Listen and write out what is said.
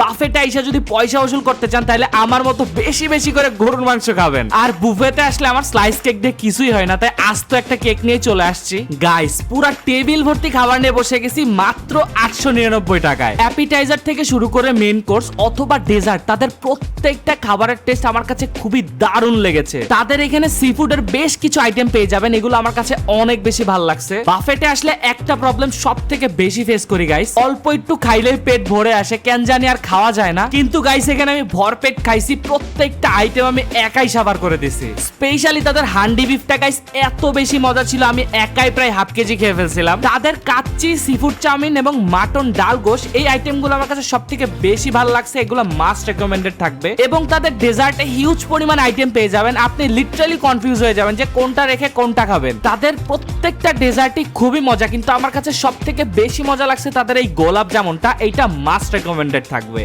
বাফেটে আইসা যদি পয়সা ওসুল করতে চান, তাহলে আমার মতো বেশি বেশি করে গরুর মাংস খাবেন। আর বুফেতে আসলে আমার স্লাইস কেক দিয়ে কিছুই হয় না, তাই আজ তো একটা কেক নিয়ে চলে আসছি। গাইস পুরা টেবিল ভর্তি খাবার নিয়ে বসে গেছি মাত্র আটশো নিরানব্বই টাকায়। অ্যাপিটাইজার থেকে শুরু করে মেন কোর্স অথবা ডেজার্ট তাদের প্রত্যেকটা খাবারের টেস্ট আমার কাছে খুবই দারুণ লেগেছে। তাদের এখানে সি ফুডের বেশ কিছু আইটেম পেয়ে যাবেন, এগুলো আমার কাছে অনেক বেশি ভালো লাগছে। বাফেটে আসলে একটা প্রবলেম সব থেকে বেশি ফেস করি গাইস অল্প একটু খাইলেই পেট ভরে আসে, কেন জানি আর খাওয়া যায় না। কিন্তু গাইস এখানে আমি ভরপেট খাইছি, প্রত্যেকটা আইটেম আমি একাই সাবার করে দিছি। স্পেশালি তাদের হান্ডি বিফটা গাইস এত বেশি মজা ছিল, আমি একাই প্রায় হাফ কেজি খেয়ে ফেলছিলাম। তাদের কাচ্চি সিফুড চাউমিন এবং মাটন ডাল গোশ, এই আইটেমগুলো আমার কাছে সব থেকে বেশি ভালো লাগছে, এগুলো মাস্ট রেকমেন্ডেড থাকবে। এবং তাদের ডেজার্টে হিউজ পরিমাণ আইটেম পেয়ে যাবেন, আপনি লিটারালি কনফিউজ হয়ে যাবেন যে কোনটা রেখে কোনটা খাবেন। তাদের প্রত্যেকটা ডেজার্টই খুবই মজা, কিন্তু আমার কাছে সব থেকে বেশি মজা লাগছে তাদের এই গোলাপ জামুনটা, এইটা মাস্ট রেকমেন্ডেড থাকবে।